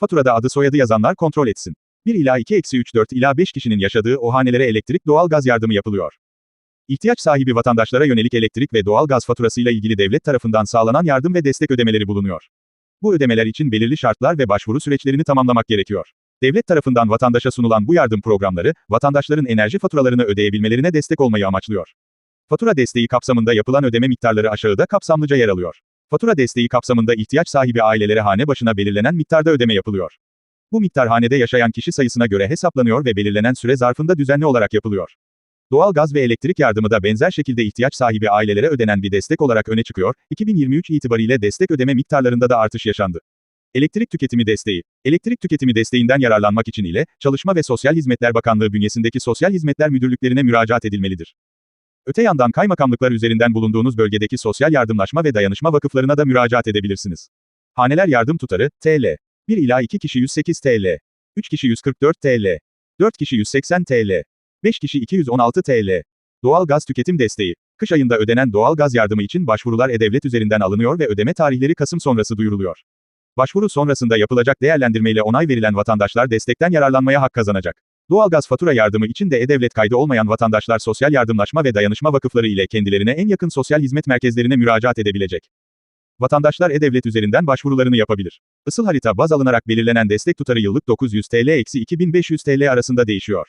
Faturada adı soyadı yazanlar kontrol etsin. 1 ila 2 eksi 3 4 ila 5 kişinin yaşadığı o hanelere elektrik doğal gaz yardımı yapılıyor. İhtiyaç sahibi vatandaşlara yönelik elektrik ve doğal gaz faturasıyla ilgili devlet tarafından sağlanan yardım ve destek ödemeleri bulunuyor. Bu ödemeler için belirli şartlar ve başvuru süreçlerini tamamlamak gerekiyor. Devlet tarafından vatandaşa sunulan bu yardım programları, vatandaşların enerji faturalarını ödeyebilmelerine destek olmayı amaçlıyor. Fatura desteği kapsamında yapılan ödeme miktarları aşağıda kapsamlıca yer alıyor. Fatura desteği kapsamında ihtiyaç sahibi ailelere hane başına belirlenen miktarda ödeme yapılıyor. Bu miktar hanede yaşayan kişi sayısına göre hesaplanıyor ve belirlenen süre zarfında düzenli olarak yapılıyor. Doğal gaz ve elektrik yardımı da benzer şekilde ihtiyaç sahibi ailelere ödenen bir destek olarak öne çıkıyor. 2023 itibariyle destek ödeme miktarlarında da artış yaşandı. Elektrik tüketimi desteği. Elektrik tüketimi desteğinden yararlanmak için ile Çalışma ve Sosyal Hizmetler Bakanlığı bünyesindeki Sosyal Hizmetler Müdürlüklerine müracaat edilmelidir. Öte yandan kaymakamlıklar üzerinden bulunduğunuz bölgedeki sosyal yardımlaşma ve dayanışma vakıflarına da müracaat edebilirsiniz. Haneler yardım tutarı, TL. 1 ila 2 kişi 108 TL. 3 kişi 144 TL. 4 kişi 180 TL. 5 kişi 216 TL. Doğal gaz tüketim desteği. Kış ayında ödenen doğal gaz yardımı için başvurular E-Devlet üzerinden alınıyor ve ödeme tarihleri Kasım sonrası duyuruluyor. Başvuru sonrasında yapılacak değerlendirmeyle onay verilen vatandaşlar destekten yararlanmaya hak kazanacak. Doğalgaz fatura yardımı için de E-Devlet kaydı olmayan vatandaşlar Sosyal Yardımlaşma ve Dayanışma Vakıfları ile kendilerine en yakın sosyal hizmet merkezlerine müracaat edebilecek. Vatandaşlar E-Devlet üzerinden başvurularını yapabilir. Isıl harita baz alınarak belirlenen destek tutarı yıllık 900 TL eksi 2500 TL arasında değişiyor.